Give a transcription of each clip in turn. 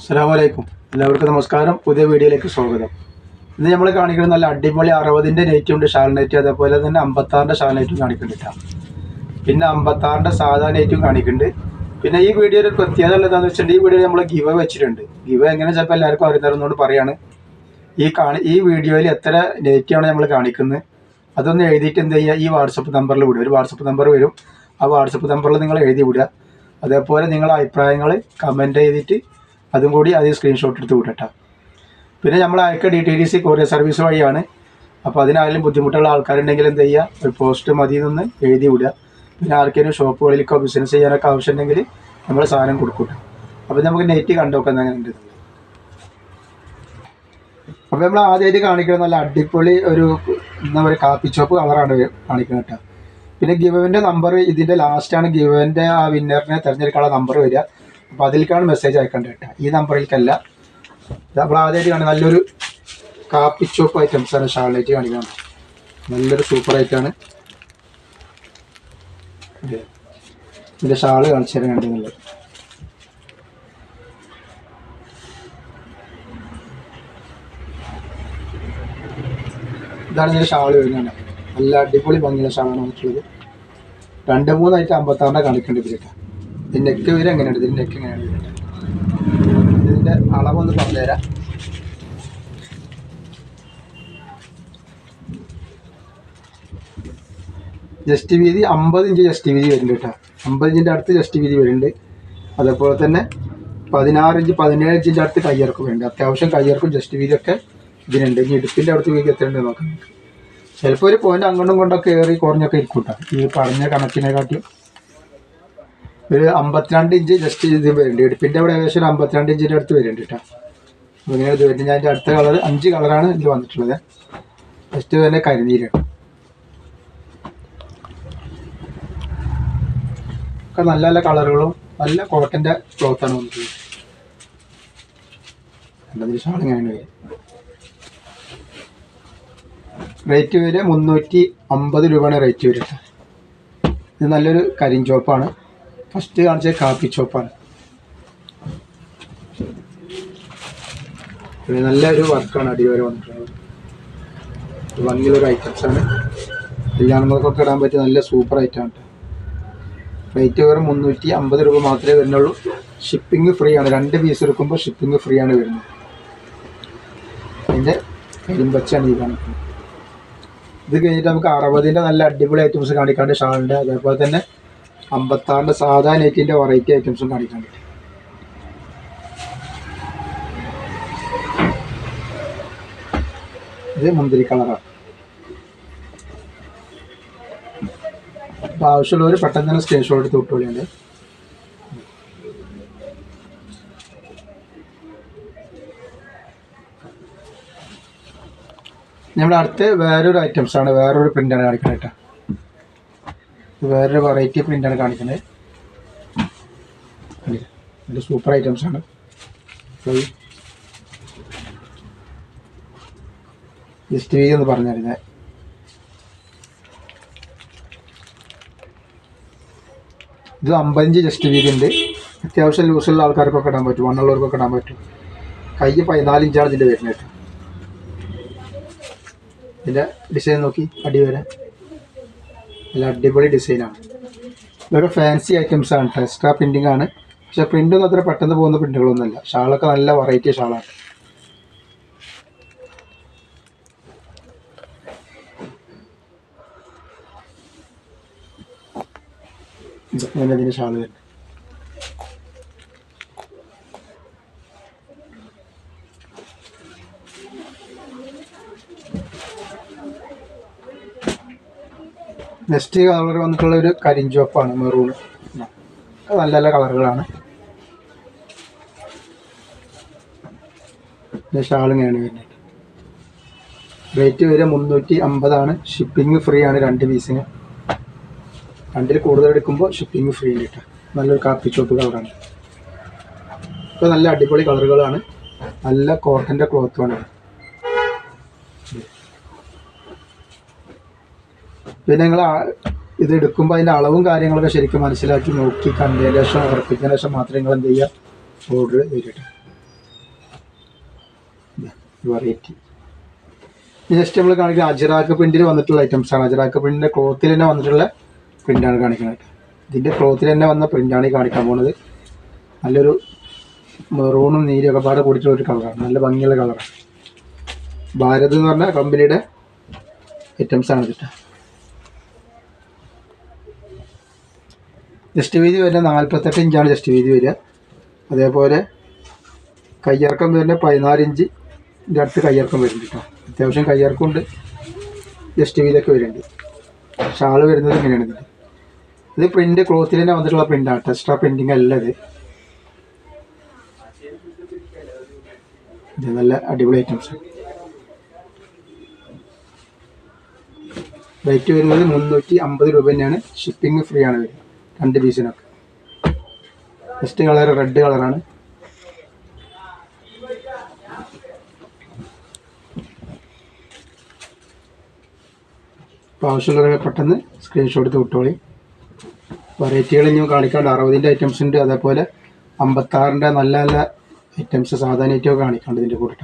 അസ്സലാമലൈക്കും. എല്ലാവർക്കും നമസ്കാരം. പുതിയ വീഡിയോയിലേക്ക് സ്വാഗതം. ഇന്ന് നമ്മൾ കാണിക്കുന്നത് നല്ല അടിപൊളി അറുപതിന്റെ നെറ്റ് ഉണ്ട്. ഷാൾ നെറ്റ് അതേപോലെ തന്നെ അമ്പത്താറിന്റെ ഷാൾ നെറ്റും കാണിക്കുന്നുണ്ട് പിന്നെ അമ്പത്താറിന്റെ സാധാ നെറ്റും കാണിക്കുന്നുണ്ട്. പിന്നെ ഈ വീഡിയോയിൽ ഒരു പ്രത്യേകത എന്താണെന്ന് വെച്ചിട്ടുണ്ടെങ്കിൽ ഈ വീഡിയോയിൽ നമ്മൾ ഗിവ വെച്ചിട്ടുണ്ട്. ഗിവ എങ്ങനെ ചിലപ്പോൾ എല്ലാവർക്കും അറിയുന്നതെന്നോട് പറയാണ്. ഈ കാണി ഈ വീഡിയോയിൽ എത്ര നെറ്റാണ് നമ്മൾ കാണിക്കുന്നത്? അതൊന്ന് എഴുതിയിട്ട് എന്ത് ചെയ്യുക? ഈ വാട്സപ്പ് നമ്പറിൽ വിടുക. ഒരു വാട്സപ്പ് നമ്പർ വരും. ആ വാട്സപ്പ് നമ്പറിൽ നിങ്ങൾ എഴുതി വിടുക. അതേപോലെ നിങ്ങളുടെ അഭിപ്രായങ്ങൾ കമന്റ് ചെയ്തിട്ട് അതും കൂടി അതിൽ സ്ക്രീൻഷോട്ട് എടുത്ത് വിടട്ടെ. പിന്നെ നമ്മൾ അയക്ക D T D C courier service വഴിയാണ്. അപ്പോൾ അതിനായാലും ബുദ്ധിമുട്ടുള്ള ആൾക്കാരുണ്ടെങ്കിൽ എന്ത് ചെയ്യുക ഒരു പോസ്റ്റ് മതി നിന്ന് എഴുതി വിടുക. പിന്നെ ആർക്കെങ്കിലും ഷോപ്പുകളിലേക്കോ ബിസിനസ് ചെയ്യാനൊക്കെ ആവശ്യമുണ്ടെങ്കിൽ നമ്മൾ സാധനം കൊടുക്കൂട്ട. അപ്പോൾ നമുക്ക് നെറ്റ് കണ്ടോക്കാൻ അങ്ങനെ ഉണ്ട് അപ്പോൾ നമ്മൾ ആദ്യമായിട്ട് കാണിക്കുന്നത് നല്ല അടിപൊളി ഒരു എന്താ പറയുക കാപ്പി ഷോപ്പ് കളറാണ് കാണിക്കുന്നത് കേട്ടോ. പിന്നെ ഗിവന്റെ നമ്പർ ഇതിന്റെ ലാസ്റ്റാണ് ഗിവന്റെ ആ വിന്നറിനെ തിരഞ്ഞെടുക്കാനുള്ള നമ്പർ വരിക. അപ്പോൾ അതിലേക്കാണ് മെസ്സേജ് അയക്കേണ്ടത് കേട്ടോ. ഈ നമ്പറിലേക്കല്ല. നമ്മൾ ആദ്യമായിട്ട് കാണുന്നത് നല്ലൊരു കാപ്പി ചോപ്പ് ഐറ്റംസ് ആണ് ഷാളിനായിട്ട് കാണിക്കുന്നത് നല്ലൊരു സൂപ്പർ ആയിട്ടാണ് ഇതിന്റെ ഷാൾ കാണിച്ചു തരാൻ കണ്ടെന്നുള്ളത് ഇതാണ് ഇതിന്റെ ഷാൾ വരുന്നത് നല്ല അടിപൊളി ഭംഗിയുള്ള ഷാളാണ് വന്നിട്ടുള്ളത്. രണ്ട് മൂന്നായിട്ട് അമ്പത്താറിന്റെ കാണിക്കേണ്ടി ഇതിലേക്ക് ഇതിന്റെ നെക്ക് വരെ എങ്ങനെയാണ് ഇതിന്റെ നെക്ക് എങ്ങനെയാണ് വരുന്നത് ഇതിന്റെ അളവൊന്ന് പറഞ്ഞുതരാം. ജസ്റ്റ് വീതി അമ്പത് ഇഞ്ച് ജസ്റ്റ് വീതി വരുന്നുണ്ട് കേട്ടോ. അമ്പത് ഇഞ്ചിന്റെ അടുത്ത് ജസ്റ്റ് വീതി വരുന്നുണ്ട്. അതേപോലെ തന്നെ പതിനാറ് ഇഞ്ച് പതിനേഴ് ഇഞ്ചിന്റെ അടുത്ത് കയ്യിറക്കും വേണ്ട അത്യാവശ്യം കയ്യിറക്കും ജസ്റ്റ് വീതിയൊക്കെ ഇതിനുണ്ട്. ഇനി ഇടുപ്പിന്റെ അടുത്ത് വീതി എത്രയുണ്ട് നോക്കാം ചിലപ്പോൾ ഒരു പോയിന്റ് അങ്ങോട്ടും കൊണ്ടൊക്കെ ഏറി കുറഞ്ഞൊക്കെ ഇരിക്കും കേട്ടോ. ഈ പറഞ്ഞ കണക്കിനെക്കാട്ടിയും ഒരു അമ്പത്തിരണ്ട് ഇഞ്ച് ജസ്റ്റ് ഇത് വരുന്നുണ്ട്. ഇടുപ്പിന്റെ അവിടെ ഏകദേശം ഒരു അമ്പത്തിരണ്ട് ഇഞ്ചിന്റെ അടുത്ത് വരുന്നുണ്ട് കേട്ടോ അപ്പോൾ ഇങ്ങനെ ഇത് വരുന്നത് ഞാൻ എന്റെ അടുത്ത കളർ അഞ്ച് കളറാണ് ഇതിൽ വന്നിട്ടുള്ളത്. ജസ്റ്റ് തന്നെ കരിനീരാണ് ഒക്കെ നല്ല നല്ല കളറുകളും നല്ല കോട്ടന്റെ ക്ലോത്താണ് വന്നിട്ടുള്ളത്. രണ്ടതിൽ ഷാൾ ഇങ്ങനെയാണ് റേറ്റ് വരെ. മുന്നൂറ്റി അമ്പത് രൂപയാണ് റേറ്റ് വരിക ഇത് നല്ലൊരു കരിഞ്ചോപ്പാണ്. ഫസ്റ്റ് കാണിച്ചത് കാപ്പി ചോപ്പാണ് പിന്നെ നല്ലൊരു വർക്കാണ് അടിവരെ വന്നിട്ടുള്ളത്. ഭംഗിയുള്ള ഒരു ഐറ്റംസ് ആണ്. കല്യാണങ്ങൾക്കൊക്കെ ഇടാൻ പറ്റിയ നല്ല സൂപ്പർ ഐറ്റമാണ് റേറ്റ് വെറും മുന്നൂറ്റി അമ്പത് രൂപ മാത്രമേ വരുന്നുള്ളൂ. ഷിപ്പിംഗ് ഫ്രീ ആണ്. രണ്ട് പീസ് എടുക്കുമ്പോൾ ഷിപ്പിംഗ് ഫ്രീ ആണ് വരുന്നത്. അതിന്റെ കരിമ്പച്ചാണ് ഈ കാണിക്കുന്നത് ഇത് കഴിഞ്ഞിട്ട് നമുക്ക് അറുപതിന്റെ നല്ല അടിപൊളി ഐറ്റംസ് കാണിക്കാണ്ട് ഷാളിന്റെ അതേപോലെ തന്നെ അമ്പത്താറിന്റെ സാധാ നെറ്റിന്റെ വെറൈറ്റി ഐറ്റംസും കാണിക്കാണ്ട് ഇത് മുന്തിരി കളറാണ് അപ്പോൾ ആവശ്യമുള്ളവർ പെട്ടെന്ന് തന്നെ സ്ക്രീൻഷോട്ട് എടുത്ത് വിട്ടോളിയുണ്ട് നമ്മുടെ അടുത്ത് വേറൊരു ഐറ്റംസ് ആണ് വേറൊരു പ്രിന്റാണ് ഇത് വേറൊരു വെറൈറ്റി പ്രിന്റാണ് കാണിക്കുന്നത്? നല്ല സൂപ്പർ ഐറ്റംസ് ആണ്. ഹിസ്റ്ററി എന്ന് പറഞ്ഞിരുന്നത് ഇത് അമ്പഞ്ച് ജസ്റ്റ് വീതി ഉണ്ട്. അത്യാവശ്യം ലൂസുള്ള ആൾക്കാർക്കൊക്കെ ഇടാൻ പറ്റും. വണ്ണുള്ളവർക്കൊക്കെ ഇടാൻ പറ്റും. കൈ പതിനാല് ഇഞ്ചാണ് ഇതിന്റെ വരുന്നത് ഇതിന്റെ ഡിസൈൻ നോക്കി അടി വരെ. നല്ല അടിപൊളി ഡിസൈനാണ് ഇതൊക്കെ ഫാൻസി ഐറ്റംസ് ആണ് എക്സ്ട്രാ പ്രിന്റിംഗ് ആണ്. പക്ഷേ പ്രിന്റൊന്നും അത്ര പെട്ടെന്ന് പോകുന്ന പ്രിന്റുകളൊന്നുമല്ല ഷാളൊക്കെ നല്ല വെറൈറ്റി ഷാളാണ്. ഇതിന്റെ ഷാൾ വരുന്നത്. നെക്സ്റ്റ് കളർ വന്നിട്ടുള്ള ഒരു കരിഞ്ചുവപ്പാണ് മെറൂൺ നല്ല നല്ല കളറുകളാണ് ഷാൾ ഇങ്ങനെയാണ് വരുന്നത്. റേറ്റ് വരെ മുന്നൂറ്റി അമ്പതാണ് ഷിപ്പിംഗ് ഫ്രീ ആണ് രണ്ട് പീസിന് രണ്ടിൽ കൂടുതൽ എടുക്കുമ്പോൾ ഷിപ്പിംഗ് ഫ്രീ ഉണ്ട് കേട്ടോ നല്ലൊരു കാപ്പി ചോപ്പ് കളറാണ് ഇപ്പോൾ നല്ല അടിപൊളി കളറുകളാണ് നല്ല കോട്ടന്റെ ക്ലോത്തുമാണ് പിന്നെ നിങ്ങൾ ഇത് എടുക്കുമ്പോൾ അതിന്റെ അളവും കാര്യങ്ങളൊക്കെ ശരിക്കും മനസ്സിലാക്കി നോക്കി കണ്ടതിന് ശേഷം ഉറപ്പിച്ചതിന് ശേഷം മാത്രമേ നിങ്ങൾ എന്ത് ചെയ്യുക ഓർഡർ ചെയ്തിട്ട്. വെറൈറ്റി ജസ്റ്റ് നമ്മൾ കാണിക്കുന്ന അജറാക്ക് പ്രിന്റിൽ വന്നിട്ടുള്ള ഐറ്റംസ് ആണ്. അജറാക്ക് പ്രിന്റിന്റെ ക്ലോത്തിൽ തന്നെ വന്നിട്ടുള്ള പ്രിന്റാണ് കാണിക്കുന്നത് ഇതിന്റെ ക്ലോത്തിൽ തന്നെ വന്ന പ്രിന്റാണ് ഈ കാണിക്കാൻ പോണത്. നല്ലൊരു മെറൂണും നീരും ഒക്കെ പാടെ കൂടിയിട്ടുള്ള ഒരു കളറാണ് നല്ല ഭംഗിയുള്ള കളറാണ് ഭാരത് എന്ന് പറഞ്ഞ കമ്പനിയുടെ ഐറ്റംസ് ആണ് ഇതിട്ട്. ജസ്റ്റ് വീതി വരുന്നത് നാൽപ്പത്തെട്ട് ഇഞ്ചാണ് ജസ്റ്റ് വീതി വരിക. അതേപോലെ കയ്യിറക്കം വരുന്നത് പതിനാല് ഇഞ്ചിന്റെ അടുത്ത് കയ്യിറക്കം വരുന്നുണ്ട് കേട്ടോ. അത്യാവശ്യം കയ്യിറക്കമുണ്ട്. ജസ്റ്റ് വീതിയൊക്കെ വരുന്നുണ്ട്. ഷാൾ വരുന്നത് ഇങ്ങനെയാണ് ഇതിന്റെ ഇത് പ്രിന്റ് ക്ലോത്തിൽ തന്നെ വന്നിട്ടുള്ള പ്രിന്റാണ് ടെക്സ്ട്രാ പ്രിന്റിങ് അല്ല ഇത്. ഇത് നല്ല അടിപൊളി ഐറ്റംസ് റേറ്റ് വരുന്നത് മുന്നൂറ്റി അമ്പത് രൂപ തന്നെയാണ്. ഷിപ്പിംഗ് ഫ്രീ ആണ് വരിക രണ്ട് പീസിനൊക്കെ. ഫസ്റ്റ് കളർ റെഡ് കളറാണ് അപ്പോൾ പെട്ടെന്ന് സ്ക്രീൻഷോട്ട് എടുത്ത് വിട്ടോളി. വെറൈറ്റികൾ ഇനി കാണിക്കാണ്ട് അറുപതിന്റെ ഐറ്റംസ് ഉണ്ട്. അതേപോലെ അമ്പത്താറിന്റെ നല്ല നല്ല ഐറ്റംസ് സാധാരണ ഐറ്റം ഒക്കെ കാണിക്കാണ്ട് ഇതിന്റെ കൂടെ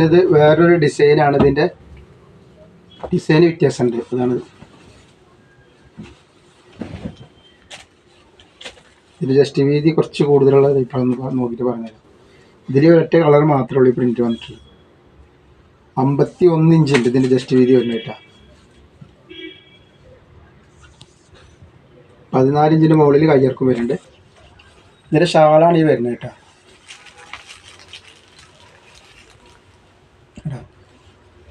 പിന്നെ ഇത് വേറൊരു ഡിസൈനാണ് ഇതിന്റെ ഡിസൈൻ വ്യത്യാസമുണ്ട്. അതാണ് ഇതിൽ ജസ്റ്റ് വീതി കുറച്ച് കൂടുതലുള്ള ഇപ്പോഴൊന്ന് നോക്കിയിട്ട് പറഞ്ഞുതരാം. ഇതിൽ ഒരൊറ്റ കളർ മാത്രമേ ഉള്ളൂ ഈ പ്രിന്റ് വന്നിട്ടുള്ളൂ അമ്പത്തി ഒന്ന് ഇഞ്ച് ഉണ്ട് ഇതിന്റെ ജസ്റ്റ് വീതി വരുന്ന പതിനാല് ഇഞ്ചിന്റെ മുകളിൽ കയ്യിറക്കും വരുന്നുണ്ട്. ഇതിന്റെ ഷാളാണ് ഈ വരുന്നത് കേട്ടോ.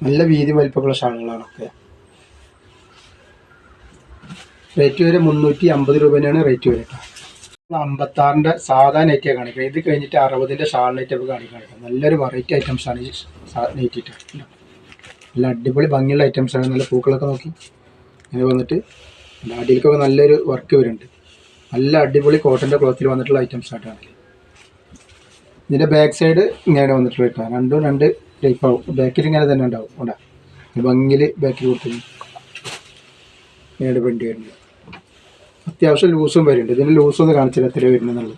നല്ല വീതി വലിപ്പമുള്ള ഷാളുകളാണൊക്കെ റേറ്റ് വരെ മുന്നൂറ്റി അമ്പത് രൂപ തന്നെയാണ് റേറ്റ് വരെ അമ്പത്താറിന്റെ സാധാ നെറ്റിയാണ് കാണിക്കുക ഇത് കഴിഞ്ഞിട്ട് അറുപതിന്റെ ഷാൾ നെറ്റ് ഒക്കെ കാണിക്കുക നല്ലൊരു വെറൈറ്റി ഐറ്റംസ് ആണ് ഈ നെറ്റിട്ട് നല്ല അടിപൊളി ഭംഗിയുള്ള ഐറ്റംസ് ആണ്. നല്ല പൂക്കളൊക്കെ നോക്കി. അങ്ങനെ വന്നിട്ട് അടിയിലേക്കൊക്കെ നല്ലൊരു വർക്ക് വരുന്നുണ്ട്. നല്ല അടിപൊളി കോട്ടന്റെ ക്ലോത്തിൽ വന്നിട്ടുള്ള ഐറ്റംസ് ആയിട്ടാണ് ഇതിന്റെ ബാക്ക് സൈഡ് ഇങ്ങനെ വന്നിട്ടുള്ള കേട്ടോ രണ്ടും രണ്ട് ടൈപ്പ് ആവും ബാക്കിൽ ഇങ്ങനെ തന്നെ ഉണ്ടാവും. ഉണ്ടാ ഭംഗിയിൽ ബാക്കിൽ കൊടുത്തു ഇങ്ങനെ വണ്ടി വരുന്നത്. അത്യാവശ്യം ലൂസും വരുന്നുണ്ട്. ഇതിന് ലൂസ് ഒന്ന് കാണിച്ചില്ല എത്ര വരുന്നുള്ളത്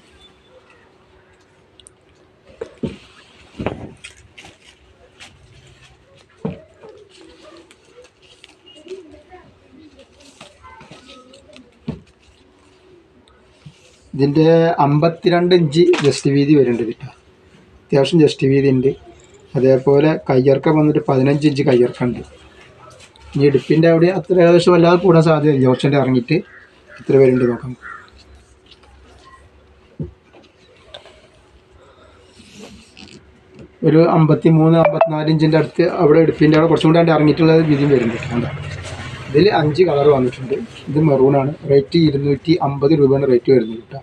ഇതിന്റെ അമ്പത്തിരണ്ട് ഇഞ്ച് ജസ്റ്റ് വീതി വരുന്നുണ്ട് കേട്ടോ. അത്യാവശ്യം ജസ്റ്റ് വീതി ഉണ്ട് അതേപോലെ കയ്യിറക്കം വന്നിട്ട് പതിനഞ്ച് ഇഞ്ച് കയ്യിറക്കം ഉണ്ട് ഇനി ഇടുപ്പിന്റെ അവിടെ അത്ര ഏകദേശം വല്ലാതെ കൂടാൻ സാധ്യതയില്ല. ജോർഷന്റെ ഇറങ്ങിയിട്ട് എത്ര പേരുണ്ട് നോക്കാം. ഒരു അമ്പത്തി മൂന്ന് അമ്പത്തിനാല് ഇഞ്ചിന്റെ അടുത്ത് അവിടെ എടുപ്പിന്റെ അവിടെ കുറച്ചും കൂടെ ഇറങ്ങിയിട്ടുള്ള വീതിയും വരുന്നുണ്ട്. കണ്ടോ? ഇതിൽ അഞ്ച് കളർ വന്നിട്ടുണ്ട്. ഇത് മെറൂണാണ് റേറ്റ് ഇരുന്നൂറ്റി അമ്പത് രൂപയാണ് റേറ്റ് വരുന്നത് കേട്ടോ.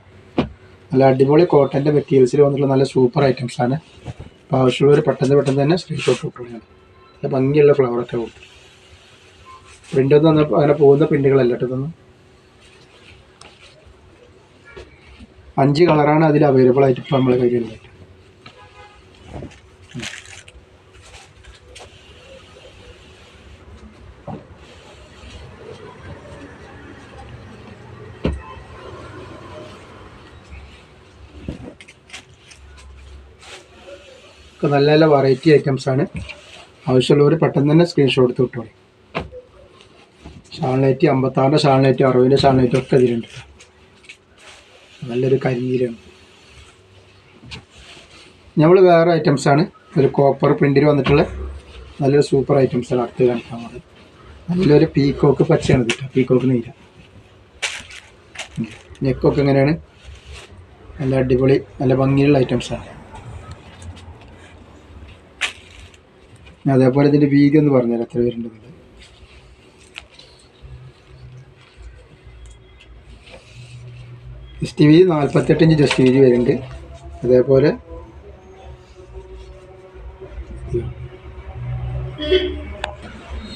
നല്ല അടിപൊളി കോട്ടന്റെ മെറ്റീരിയൽസിൽ വന്നിട്ടുള്ള നല്ല സൂപ്പർ ഐറ്റംസ് ആണ്. അപ്പോൾ ആവശ്യമുള്ളവർ പെട്ടെന്ന് പെട്ടെന്ന് തന്നെ സ്ക്രീൻഷോട്ട് കിട്ടുകയാണ് നല്ല ഭംഗിയുള്ള ഫ്ലവറൊക്കെ കൊടുത്തു. പ്രിന്റ് ഒന്നും അങ്ങനെ- അങ്ങനെ പോകുന്ന പ്രിന്റുകളല്ല കേട്ടോ അഞ്ച് കളറാണ് അതിൽ അവൈലബിൾ ആയിട്ട് ഇപ്പോൾ നമ്മളെ കയ്യിലുള്ളത്. ഒക്കെ നല്ല നല്ല വെറൈറ്റി ഐറ്റംസ് ആണ്. ആവശ്യമുള്ളവർ പെട്ടെന്ന് തന്നെ സ്ക്രീൻഷോട്ട് എടുത്ത് വിട്ടോളി. ഷാൾനൈറ്റ് അമ്പത്താറിന്റെ ഷാൾനൈറ്റ് അറുപതിന്റെ ഷാൾനൈറ്റ് ഒക്കെ ഇതിലുണ്ട്. നല്ലൊരു കരിയിലാണ്. നമ്മൾ വേറെ ഐറ്റംസ് ആണ്. ഒരു കോപ്പർ പ്രിന്റിൽ വന്നിട്ടുള്ള നല്ലൊരു സൂപ്പർ ഐറ്റംസ് ആണ് അടുത്ത് കാണിക്കാൻ പോകുന്നത് നല്ലൊരു പീക്കോക്ക് പച്ചയാണ് കിട്ടുക പീക്കോക്ക് നീല. നെക്കൊക്കെ എങ്ങനെയാണ്? നല്ല അടിപൊളി നല്ല ഭംഗിയുള്ള ഐറ്റംസ് ആണ് ഞാൻ അതേപോലെ ഇതിന്റെ വീതി ഒന്ന് പറഞ്ഞുതരാം. എത്ര പേരുണ്ടെന്നുള്ളത് ജസ്റ്റ് വീതി നാൽപ്പത്തെട്ട് ഇഞ്ച് ജസ്റ്റ് വീതി വരുന്നുണ്ട്. അതേപോലെ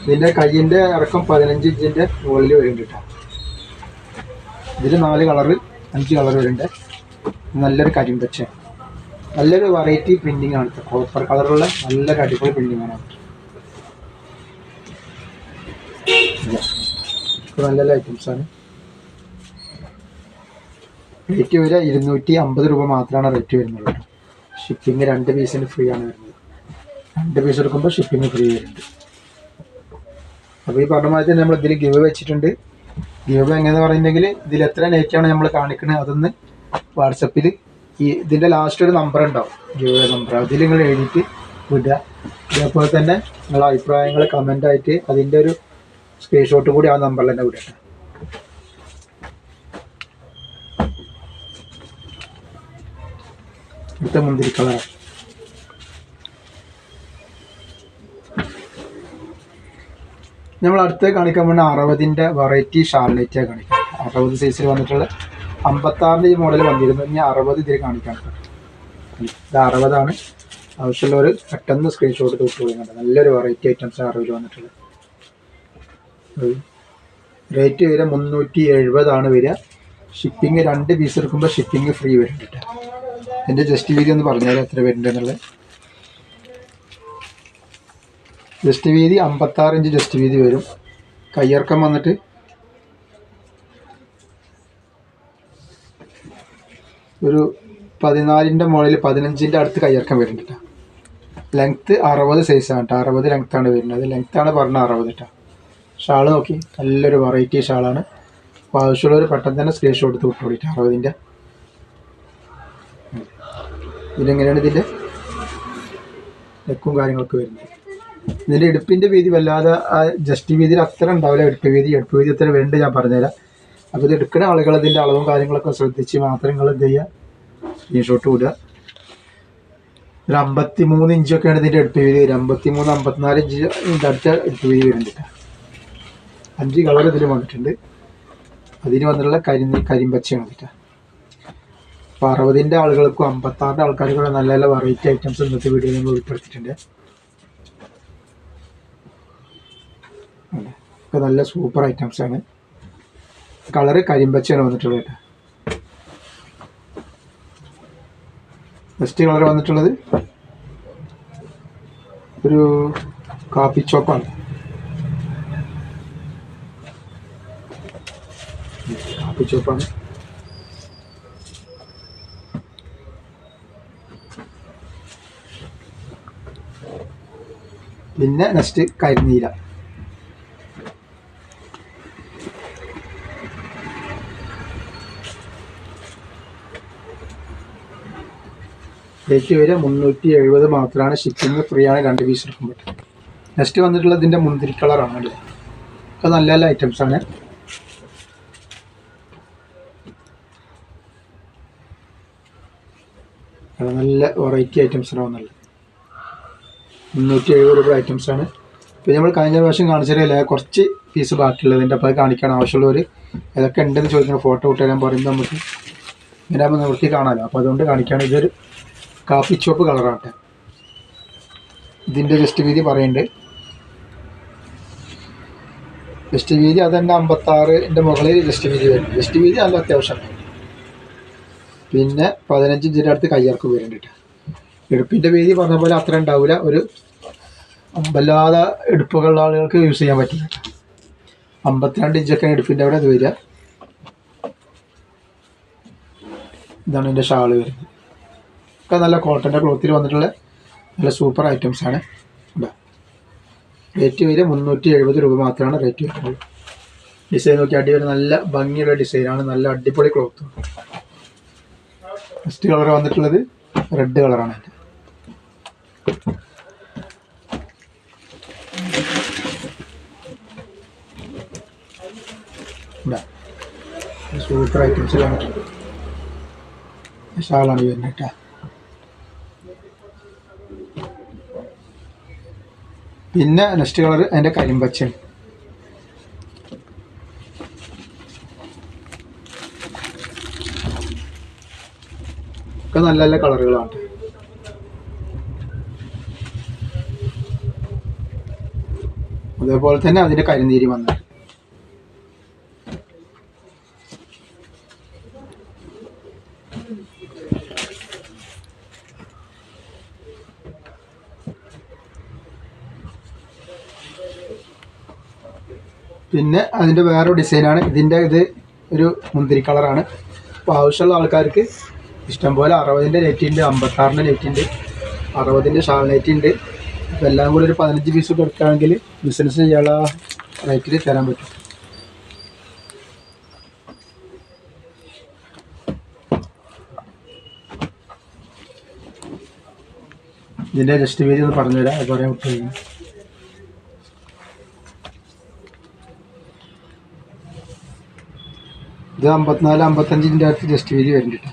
ഇതിന്റെ കയ്യിന്റെ ഇറക്കം പതിനഞ്ച് ഇഞ്ചിന്റെ മുകളിൽ വരുന്നുണ്ട് കേട്ടോ. ഇതിൽ നാല് കളറ് അഞ്ച് കളർ വരുന്നുണ്ട്. നല്ലൊരു കരിമ്പച്ച നല്ലൊരു വെറൈറ്റി പ്രിന്റിംഗ് ആണ്. കോപ്പർ കളറുള്ള നല്ലൊരു അടിപൊളി പ്രിന്റിംഗ് ആണ്. നല്ല നല്ല ഐറ്റംസ് ആണ്. റേറ്റ് വരെ ഇരുന്നൂറ്റി അമ്പത് രൂപ മാത്രമാണ് റേറ്റ് വരുന്നത്. ഷിപ്പിംഗ് രണ്ട് പീസിന് ഫ്രീ ആണ് വരുന്നത്. രണ്ട് പീസ് എടുക്കുമ്പോൾ ഷിപ്പിംഗ് ഫ്രീ വരുന്നുണ്ട്. അപ്പോൾ ഈ പറഞ്ഞ മാതിരി നമ്മൾ ഇതിൽ ഗിവ് വെച്ചിട്ടുണ്ട്. ഗിവ് എങ്ങനെയാണെന്ന് പറയുന്നെങ്കിൽ ഇതിൽ എത്ര നെറ്റാണ് നമ്മൾ കാണിക്കുന്നത് അതൊന്ന് വാട്സപ്പിൽ ഈ ഇതിന്റെ ലാസ്റ്റ് ഒരു നമ്പർ ഉണ്ടാവും. ഗിവ് നമ്പർ അതിൽ നിങ്ങൾ എഴുതിയിട്ട് വിടുക. അതേപോലെ തന്നെ നിങ്ങളുടെ അഭിപ്രായങ്ങൾ കമന്റ് ആയിട്ട് അതിന്റെ ഒരു സ്ക്രീൻഷോട്ട് കൂടി ആ നമ്പറിൽ തന്നെ വിടട്ടെ അടുത്ത മുന്തിരി കളർ നമ്മൾ അടുത്ത് കാണിക്കാൻ പോകുന്ന അറുപതിന്റെ വെറൈറ്റി ഷാർലൈറ്റാണ് കാണിക്കാം. അറുപത് സൈസിൽ വന്നിട്ടുള്ള അമ്പത്താറിന്റെ ഈ മോഡൽ വന്നിരുന്നു ഇനി അറുപത് ഇതിൽ കാണിക്കാൻ ഇത് അറുപതാണ്. ആവശ്യമുള്ളവർ പെട്ടെന്ന് സ്ക്രീൻഷോട്ട് തൊട്ട് നല്ലൊരു വെറൈറ്റി ഐറ്റംസ് അറുപതിൽ വന്നിട്ടുള്ളത്. റേറ്റ് വരെ മുന്നൂറ്റി എഴുപതാണ് വരിക. ഷിപ്പിംഗ് രണ്ട് പീസ് എടുക്കുമ്പോൾ ഷിപ്പിംഗ് ഫ്രീ വരുന്നുണ്ട് എന്റെ ജസ്റ്റ് വീതി ഒന്ന് പറഞ്ഞാൽ എത്ര വരുന്നുണ്ട് എന്നുള്ളത്. ജസ്റ്റ് വീതി അമ്പത്താറ് ഇഞ്ച് ജസ്റ്റ് വീതി വരും. കയ്യിറക്കം വന്നിട്ട് ഒരു പതിനാലിന്റെ മുകളിൽ പതിനഞ്ചിന്റെ അടുത്ത് കയ്യിറക്കം വരുന്നുണ്ട് ലെങ്ത്ത് അറുപത് സൈസാണ് കേട്ടോ അറുപത് ആണ് വരുന്നത്. ലെങ്ത്താണ് പറഞ്ഞ അറുപത് കേട്ടോ ഷാൾ നോക്കി. നല്ലൊരു വെറൈറ്റി ഷാളാണ്. അപ്പോൾ ആവശ്യമുള്ളവർ പെട്ടെന്ന് തന്നെ സ്ക്രീൻഷോട്ട് എടുത്ത് വിട്ടോളിട്ട് അറുപതിന്റെ ഇതിലെങ്ങനെയാണ് ഇതിന്റെ നെക്കും കാര്യങ്ങളൊക്കെ വരുന്നത്? ഇതിന്റെ ഇടുപ്പിന്റെ വീതി വല്ലാതെ ആ ജസ്റ്റ് വീതിയിൽ അത്ര ഉണ്ടാവില്ല. ഇടുപ്പ് വീതി ഇടുപ്പ് വീതി എത്ര വേണ്ട ഞാൻ പറഞ്ഞുതരാം. അപ്പോൾ ഇത് എടുക്കുന്ന ആളുകൾ ഇതിന്റെ അളവും കാര്യങ്ങളൊക്കെ ശ്രദ്ധിച്ച് മാത്രം നിങ്ങൾ എന്ത് ചെയ്യുക സ്ക്രീൻഷോട്ട് വിടുക ഒരു അമ്പത്തി മൂന്ന് ഇഞ്ചൊക്കെയാണ് ഇതിന്റെ അടുത്ത് വീതി വരിക. അമ്പത്തി മൂന്ന് അമ്പത്തിനാല് ഇഞ്ച് ഇതിന്റെ അടുത്ത എടുപ്പ് വീതി വരുന്നുണ്ട് അഞ്ച് കളർ ഇതിൽ വന്നിട്ടുണ്ട്. അതിന് വന്നിട്ടുള്ള കരി കരിമ്പച്ചയാണ് കേട്ടോ. അപ്പോൾ അറുപതിന്റെ ആളുകൾക്കും അമ്പത്താറിന്റെ ആൾക്കാർക്കും നല്ല നല്ല വെറൈറ്റി ഐറ്റംസ് ഇന്നത്തെ വീഡിയോയിൽ നമ്മൾ ഉൾപ്പെടുത്തിയിട്ടുണ്ട്. ഒക്കെ നല്ല സൂപ്പർ ഐറ്റംസ് ആണ്. കളറ് കരിമ്പച്ചയാണ് വന്നിട്ടുള്ളത് നെക്സ്റ്റ് കളർ വന്നിട്ടുള്ളത് ഒരു കാപ്പി ചോപ്പാണ് കാപ്പി ചോപ്പാണ് പിന്നെ നെക്സ്റ്റ് കരിനീല. റേറ്റ് വരെ മുന്നൂറ്റി എഴുപത് മാത്രമാണ് ഷിപ്പിംഗ് ഫ്രീ ആണ് രണ്ട് പീസ് എടുക്കുമ്പോൾ നെക്സ്റ്റ് വന്നിട്ടുള്ളത് ഇതിന്റെ മുന്തിരി കളറാണ് അല്ലേ? ഒക്കെ നല്ല നല്ല ഐറ്റംസ് ആണ്. അത് നല്ല വെറൈറ്റി ഐറ്റംസ് ആണ് വന്നുള്ളത് മുന്നൂറ്റി എഴുപത് രൂപ ഐറ്റംസ് ആണ്. പിന്നെ നമ്മൾ കഴിഞ്ഞ പ്രാവശ്യം കാണിച്ചാലേ കുറച്ച് പീസ് ബാക്കിയുള്ളതിന്റെ അപ്പോൾ അത് കാണിക്കാൻ ആവശ്യമുള്ളവർ ഏതൊക്കെ ഉണ്ടെന്ന് ചോദിക്കുന്ന ഫോട്ടോ ഇട്ടുതരാൻ പറയുമ്പോൾ നമുക്ക് ഇങ്ങനെ ആകുമ്പോൾ നിവൃത്തി കാണാമല്ലോ അപ്പോൾ അതുകൊണ്ട് കാണിക്കാണ്. ഇതൊരു കാപ്പി ചുവപ്പ് കളറാട്ടെ. ഇതിന്റെ ജസ്റ്റ് വീതി പറയുന്നുണ്ട് ജസ്റ്റ് വീതി അത് തന്നെ അമ്പത്താറിന്റെ മുകളിൽ ജസ്റ്റ് വീതി വരും. ജസ്റ്റ് വീതി നല്ല അത്യാവശ്യം. പിന്നെ പതിനഞ്ച് ഇഞ്ചിന്റെ അടുത്ത് കയ്യിറക്ക് വരുന്നുണ്ട് എടുപ്പിന്റെ വീതി പറഞ്ഞ പോലെ അത്ര ഉണ്ടാവില്ല ഒരു വല്ലാതെ എടുപ്പുകളുള്ള ആളുകൾക്ക് യൂസ് ചെയ്യാൻ പറ്റില്ല അമ്പത്തിരണ്ട് ഇഞ്ചൊക്കെ എടുപ്പിന്റെ അവിടെ അത് വരിക. ഇതാണ് എന്റെ ഷാൾ വരുന്നത്. ഒക്കെ നല്ല കോട്ടന്റെ ക്ലോത്തിൽ വന്നിട്ടുള്ള നല്ല സൂപ്പർ ഐറ്റംസ് ആണ്. റേറ്റ് വരെ മുന്നൂറ്റി എഴുപത് രൂപ മാത്രമാണ് റേറ്റ് വരുന്നത്. ഡിസൈൻ നോക്കി അടിപൊളി നല്ല ഭംഗിയുള്ള ഡിസൈനാണ് നല്ല അടിപൊളി ക്ലോത്ത് ഫസ്റ്റ് കളർ വന്നിട്ടുള്ളത് റെഡ് കളറാണ് അതിന്റെ സൂപ്പർ ഐറ്റംസ് ഷാളാണ് വരുന്നത് കേട്ടോ. പിന്നെ നെക്സ്റ്റ് കളർ അതിന്റെ കരിമ്പച്ചയാണ് ഒക്കെ നല്ല നല്ല കളറുകളാണ്. അതേപോലെ തന്നെ അതിന്റെ കരിനീരി വന്നത് പിന്നെ അതിന്റെ വേറൊരു ഡിസൈനാണ്. ഇതിന്റെ ഇത് ഒരു മുന്തിരി കളറാണ്. അപ്പോൾ ആവശ്യമുള്ള ആൾക്കാർക്ക് ഇഷ്ടംപോലെ അറുപതിന്റെ നെറ്റ് ഉണ്ട് അമ്പത്താറിന്റെ നെറ്റ് ഉണ്ട് അറുപതിന്റെ ഷാൾ നെറ്റ് ഉണ്ട്. അപ്പോൾ എല്ലാം കൂടി ഒരു പതിനഞ്ച് പീസ് കൊടുക്കുകയാണെങ്കിൽ ബിസിനസ് ചെയ്യാനുള്ള റേറ്റിൽ തരാൻ പറ്റും. ഇതിന്റെ ജസ്റ്റ് വീതി ഒന്ന് പറഞ്ഞുതരാം. അത് പറയാൻ വിട്ടു ഇത് അമ്പത്തിനാല് അമ്പത്തഞ്ചിന്റെ അടുത്ത് ജസ്റ്റ് വീതി വരുന്നുണ്ട്.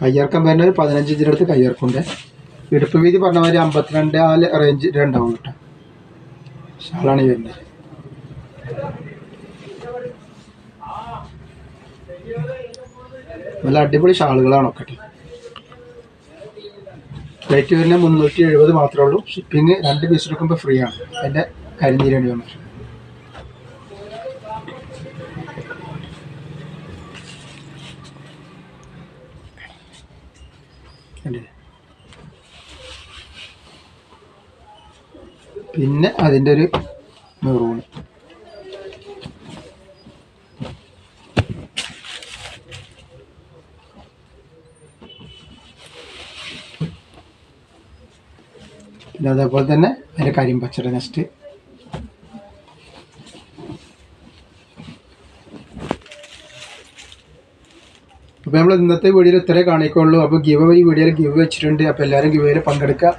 കയ്യിറക്കം വരുന്ന ഒരു പതിനഞ്ച് ഇഞ്ചിന്റെ അടുത്ത് കയ്യിറക്കുണ്ട്. ഇടുപ്പ് വീതി പറഞ്ഞ മാതിരി അമ്പത്തിരണ്ട് ആ റേഞ്ച് ഉണ്ടാവും കേട്ടോ. ഷാളാണ് വരുന്നത്. നല്ല അടിപൊളി ഷാളുകളാണ് ഒക്കെ. ട്ടോ. വരുന്ന മുന്നൂറ്റി എഴുപത് മാത്രമേ ഉള്ളൂ ഷിപ്പിംഗ് രണ്ട് പീസ് എടുക്കുമ്പോൾ ഫ്രീ ആണ് അതിന്റെ കരിഞ്ഞീരണി വന്നു? പിന്നെ അതിന്റെ ഒരു മെറൂണ് പിന്നെ അതേപോലെ തന്നെ അതിന്റെ കരിമ്പച്ചട നെക്സ്റ്റ് അപ്പോൾ നമ്മൾ ഇന്നത്തെ വീഡിയോയിൽ ഇത്രേ കാണിക്കുള്ളൂ. അപ്പോൾ ഗിവ് ഈ വീഡിയോയിൽ ഗിവ് വെച്ചിട്ടുണ്ട്. അപ്പോൾ എല്ലാവരും ഗിവയിൽ പങ്കെടുക്കുക.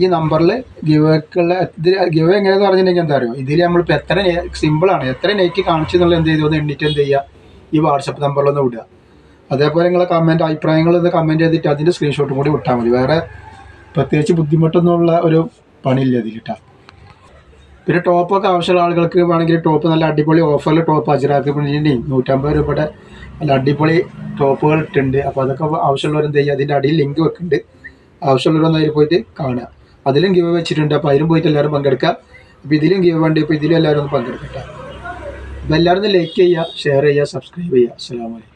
ഈ നമ്പറിൽ ഗിവക്കുള്ള ഇതിൽ ഗിവ് എങ്ങനെയാണെന്ന് പറഞ്ഞിട്ടുണ്ടെങ്കിൽ എന്താ അറിയുമോ ഇതിൽ നമ്മളിപ്പോൾ എത്ര സിമ്പിളാണ് എത്ര നെറ്റ് കാണിച്ചു എന്നുള്ളത് എന്ത് ചെയ്തു? ഒന്ന് എണ്ണിറ്റ് എന്ത് ചെയ്യുക? ഈ വാട്സപ്പ് നമ്പറിലൊന്ന് വിടുക അതേപോലെ നിങ്ങളെ കമന്റ് അഭിപ്രായങ്ങൾ ഒന്ന് കമന്റ് ചെയ്തിട്ട് അതിന്റെ സ്ക്രീൻഷോട്ടും കൂടി വിട്ടാൽ മതി. വേറെ പ്രത്യേകിച്ച് ബുദ്ധിമുട്ടൊന്നുമുള്ള ഒരു പണിയില്ല ഇതിലിട്ടാ. പിന്നെ ടോപ്പൊക്കെ ആവശ്യമുള്ള ആളുകൾക്ക് വേണമെങ്കിൽ ടോപ്പ് നല്ല അടിപൊളി ഓഫറിൽ ടോപ്പ് പിന്നിന്റെയും നൂറ്റമ്പത് രൂപയുടെ നല്ല അടിപൊളി ടോപ്പുകൾ ഇട്ടുണ്ട് അപ്പോൾ അതൊക്കെ ആവശ്യമുള്ളവർ എന്ത് ചെയ്യുക? അതിന്റെ അടിയിൽ ലിങ്ക് വെക്കുന്നുണ്ട്. ആവശ്യമുള്ളവരൊന്നും അതിൽ പോയിട്ട് കാണുക. അതിലും ഗീവ് വെച്ചിട്ടുണ്ട്. അപ്പോൾ അതിലും പോയിട്ട് എല്ലാവരും പങ്കെടുക്കുക. അപ്പോൾ ഇതിലും ഗീവ് വേണ്ടി അപ്പോൾ ഇതിലും എല്ലാവരും ഒന്ന് പങ്കെടുക്കട്ടെ. അപ്പോൾ എല്ലാവരും ലൈക്ക് ചെയ്യുക ഷെയർ ചെയ്യുക സബ്സ്ക്രൈബ് ചെയ്യുക. അസ്സാം അലൈക്കും.